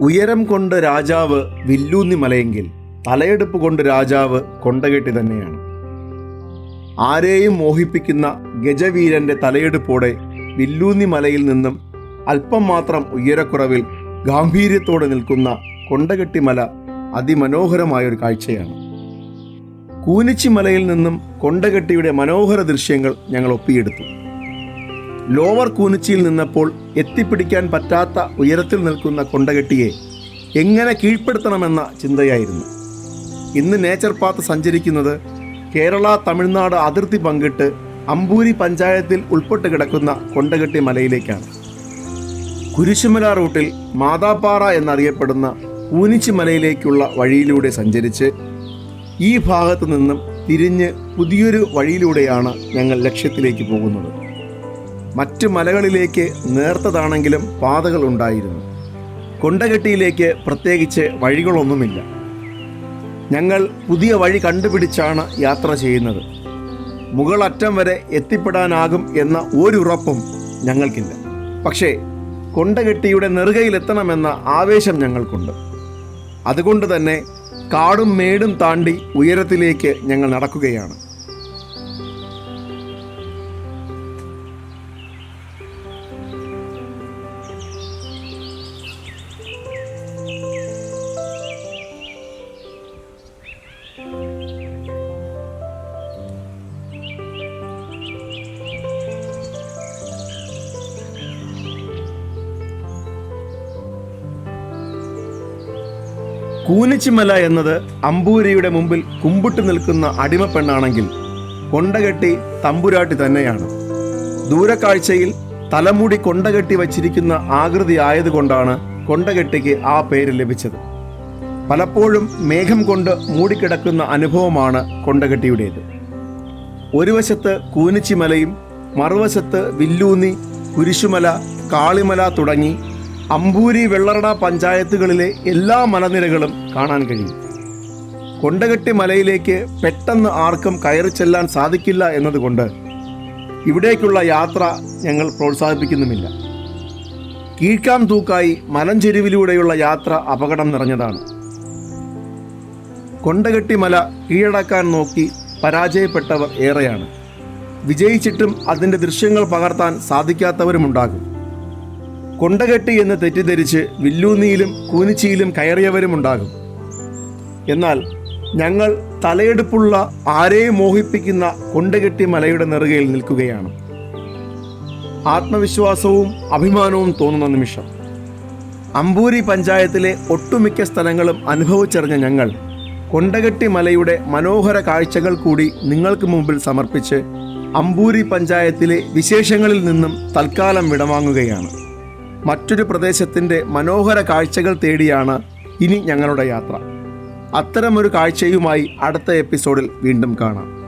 ഉയരം കൊണ്ട് രാജാവ് വില്ലൂന്നി മലയെങ്കിൽ തലയെടുപ്പ് കൊണ്ട് രാജാവ് കൊണ്ടകെട്ടി തന്നെയാണ്. ആരെയും മോഹിപ്പിക്കുന്ന ഗജവീരന്റെ തലയെടുപ്പോടെ വില്ലൂന്നി മലയിൽ നിന്നും അല്പം മാത്രം ഉയരക്കുറവിൽ ഗാംഭീര്യത്തോടെ നിൽക്കുന്ന കൊണ്ടകെട്ടി മല അതിമനോഹരമായൊരു കാഴ്ചയാണ്. കൂനിച്ചി മലയിൽ നിന്നും കൊണ്ടകെട്ടിയുടെ മനോഹര ദൃശ്യങ്ങൾ ഞങ്ങൾ ഒപ്പിയെടുത്തു. ലോവർ കൂനിച്ചിയിൽ നിന്നപ്പോൾ എത്തിപ്പിടിക്കാൻ പറ്റാത്ത ഉയരത്തിൽ നിൽക്കുന്ന കൊണ്ടകെട്ടിയെ എങ്ങനെ കീഴ്പ്പെടുത്തണമെന്ന ചിന്തയായിരുന്നു. ഇന്ന് നേച്ചർ പാത്ത് സഞ്ചരിക്കുന്നത് കേരള തമിഴ്നാട് അതിർത്തി പങ്കിട്ട് അമ്പൂരി പഞ്ചായത്തിൽ ഉൾപ്പെട്ട് കിടക്കുന്ന കൊണ്ടകെട്ടി മലയിലേക്കാണ്. കുരിശുമല റൂട്ടിൽ മാതാപ്പാറ എന്നറിയപ്പെടുന്ന കൂനിച്ചി മലയിലേക്കുള്ള വഴിയിലൂടെ സഞ്ചരിച്ച് ഈ ഭാഗത്തു നിന്നും തിരിഞ്ഞ് പുതിയൊരു വഴിയിലൂടെയാണ് ഞങ്ങൾ ലക്ഷ്യത്തിലേക്ക് പോകുന്നത്. മറ്റ് മലകളിലേക്ക് നേർത്തതാണെങ്കിലും പാതകൾ ഉണ്ടായിരുന്നു. കൊണ്ടകെട്ടിയിലേക്ക് പ്രത്യേകിച്ച് വഴികളൊന്നുമില്ല. ഞങ്ങൾ പുതിയ വഴി കണ്ടുപിടിച്ചാണ് യാത്ര ചെയ്യുന്നത്. മുകളറ്റം വരെ എത്തിപ്പെടാനാകും എന്ന ഒരു ഉറപ്പും ഞങ്ങൾക്കില്ല. പക്ഷേ കൊണ്ടകെട്ടിയുടെ നെറുകയിലെത്തണമെന്ന ആവേശം ഞങ്ങൾക്കുണ്ട്. അതുകൊണ്ട് തന്നെ കാടും മേടും താണ്ടി ഉയരത്തിലേക്ക് ഞങ്ങൾ നടക്കുകയാണ്. കൂനിച്ചിമല എന്നത് അമ്പൂരിയുടെ മുമ്പിൽ കുമ്പിട്ട് നിൽക്കുന്ന അടിമപ്പെണ്ണാണെങ്കിൽ കൊണ്ടകെട്ടി തമ്പുരാട്ടി തന്നെയാണ്. ദൂരക്കാഴ്ചയിൽ തലമുടി കൊണ്ടകെട്ടി വച്ചിരിക്കുന്ന ആകൃതി ആയതുകൊണ്ടാണ് കൊണ്ടകെട്ടിക്ക് ആ പേര് ലഭിച്ചത്. പലപ്പോഴും മേഘം കൊണ്ട് മൂടിക്കിടക്കുന്ന അനുഭവമാണ് കൊണ്ടകെട്ടിയുടേത്. ഒരു വശത്ത് കൂനിച്ചിമലയും മറുവശത്ത് വില്ലൂന്നി കുരിശുമല കാളിമല തുടങ്ങി അമ്പൂരി വെള്ളറട പഞ്ചായത്തുകളിലെ എല്ലാ മലനിരകളും കാണാൻ കഴിയും. കൊണ്ടകെട്ടി മലയിലേക്ക് പെട്ടെന്ന് ആർക്കും കയറി ചെല്ലാൻ സാധിക്കില്ല എന്നതുകൊണ്ട് ഇവിടേക്കുള്ള യാത്ര ഞങ്ങൾ പ്രോത്സാഹിപ്പിക്കുന്നുമില്ല. കീഴ്ക്കാം തൂക്കായി മലഞ്ചെരുവിലൂടെയുള്ള യാത്ര അപകടം നിറഞ്ഞതാണ്. കൊണ്ടകെട്ടി മല കീഴടക്കാൻ നോക്കി പരാജയപ്പെട്ടവർ ഏറെയാണ്. വിജയിച്ചിട്ടും അതിന്റെ ദൃശ്യങ്ങൾ പകർത്താൻ സാധിക്കാത്തവരുമുണ്ടാകും. കൊണ്ടകെട്ടി എന്ന് തെറ്റിദ്ധരിച്ച് വില്ലൂന്നിയിലും കൂനിച്ചിയിലും കയറിയവരുമുണ്ടാകും എന്നാൽ ഞങ്ങൾ തലയെടുപ്പുള്ള ആരെയും മോഹിപ്പിക്കുന്ന കൊണ്ടകെട്ടി മലയുടെ നെറുകയിൽ നിൽക്കുകയാണ്. ആത്മവിശ്വാസവും അഭിമാനവും തോന്നുന്ന നിമിഷം. അമ്പൂരി പഞ്ചായത്തിലെ ഒട്ടുമിക്ക സ്ഥലങ്ങളും അനുഭവിച്ചറിഞ്ഞ ഞങ്ങൾ കൊണ്ടകെട്ടി മലയുടെ മനോഹര കാഴ്ചകൾ കൂടി നിങ്ങൾക്ക് മുമ്പിൽ സമർപ്പിച്ച് അമ്പൂരി പഞ്ചായത്തിലെ വിശേഷങ്ങളിൽ നിന്നും തൽക്കാലം വിടവാങ്ങുകയാണ്. മറ്റൊരു പ്രദേശത്തിന്റെ മനോഹര കാഴ്ചകൾ തേടിയാണ് ഇനി ഞങ്ങളുടെ യാത്ര. അത്തരമൊരു കാഴ്ചയുമായി അടുത്ത എപ്പിസോഡിൽ വീണ്ടും കാണാം.